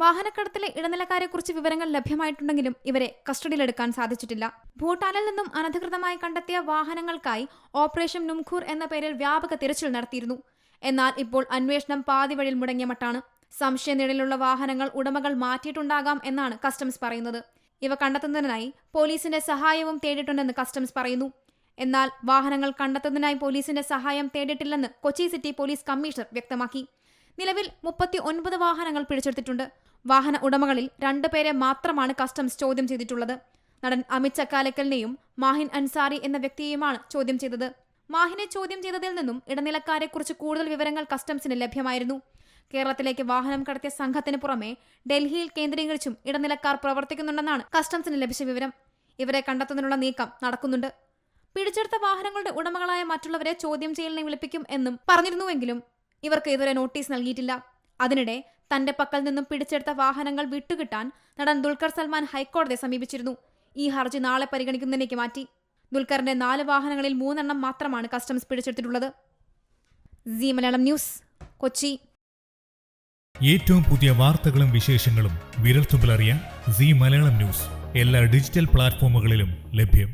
വാഹനക്കടത്തിലെ ഇടനിലക്കാരെക്കുറിച്ച് വിവരങ്ങൾ ലഭ്യമായിട്ടുണ്ടെങ്കിലും ഇവരെ കസ്റ്റഡിയിലെടുക്കാൻ സാധിച്ചിട്ടില്ല. ഭൂട്ടാനിൽ നിന്നും അനധികൃതമായി കണ്ടെത്തിയ വാഹനങ്ങൾക്കായി ഓപ്പറേഷൻ നുംഖൂർ എന്ന പേരിൽ വ്യാപക തിരച്ചിൽ നടത്തിയിരുന്നു. എന്നാൽ ഇപ്പോൾ അന്വേഷണം പാതിവഴിയിൽ മുടങ്ങിയ മട്ടാണ്. സംശയനിഴലുള്ള വാഹനങ്ങൾ ഉടമകൾ മാറ്റിയിട്ടുണ്ടാകാം എന്നാണ് കസ്റ്റംസ് പറയുന്നത്. ഇവ കണ്ടെത്തുന്നതിനായി പോലീസിന്റെ സഹായവും തേടിയിട്ടുണ്ടെന്ന് കസ്റ്റംസ് പറയുന്നു. എന്നാൽ വാഹനങ്ങൾ കണ്ടെത്തുന്നതിനായി പോലീസിന്റെ സഹായം തേടിയിട്ടില്ലെന്ന് കൊച്ചി സിറ്റി പോലീസ് കമ്മീഷണർ വ്യക്തമാക്കി. നിലവിൽ മുപ്പത്തി ഒൻപത് വാഹനങ്ങൾ പിടിച്ചെടുത്തിട്ടുണ്ട്. വാഹന ഉടമകളിൽ രണ്ടുപേരെ മാത്രമാണ് കസ്റ്റംസ് ചോദ്യം ചെയ്തിട്ടുള്ളത്. നടൻ അമിത് ചക്കാലക്കലിനെയും മാഹിൻ അൻസാരി എന്ന വ്യക്തിയെയുമാണ് ചോദ്യം ചെയ്തത്. മാഹിനെ ചോദ്യം ചെയ്തതിൽ നിന്നും ഇടനിലക്കാരെക്കുറിച്ച് കൂടുതൽ വിവരങ്ങൾ കസ്റ്റംസിന് ലഭ്യമായിരുന്നു. കേരളത്തിലേക്ക് വാഹനം കടത്തിയ സംഘത്തിന് പുറമെ ഡൽഹിയിൽ കേന്ദ്രീകരിച്ചും ഇടനിലക്കാർ പ്രവർത്തിക്കുന്നുണ്ടെന്നാണ് കസ്റ്റംസിന് ലഭിച്ച വിവരം. ഇവരെ കണ്ടെത്തുന്നതിനുള്ള നീക്കം നടക്കുന്നുണ്ട്. പിടിച്ചെടുത്ത വാഹനങ്ങളുടെ ഉടമകളായ മറ്റുള്ളവരെ ചോദ്യം ചെയ്യലിനെ വിളിപ്പിക്കും എന്നും പറഞ്ഞിരുന്നുവെങ്കിലും ഇവർക്ക് ഇതുവരെ നോട്ടീസ് നൽകിയിട്ടില്ല. അതിനിടെ തന്റെ പക്കൽ നിന്നും പിടിച്ചെടുത്ത വാഹനങ്ങൾ വിട്ടുകിട്ടാൻ നടൻ ദുൽഖർ സൽമാൻ ഹൈക്കോടതിയെ സമീപിച്ചിരുന്നു. ഈ ഹർജി നാളെ പരിഗണിക്കുന്നതിലേക്ക് മാറ്റി. ദുൽഖറിന്റെ നാല് വാഹനങ്ങളിൽ മൂന്നെണ്ണം മാത്രമാണ് customs പിടിച്ചെടുത്തിട്ടുള്ളത്. C Malayalam news Kochi. ഏറ്റവും പുതിയ വാർത്തകളും വിശേഷങ്ങളും വിരൽത്തുമ്പിലറിയാൻ സി മലയാളം ന്യൂസ് എല്ലാ ഡിജിറ്റൽ പ്ലാറ്റ്ഫോമുകളിലും ലഭ്യം.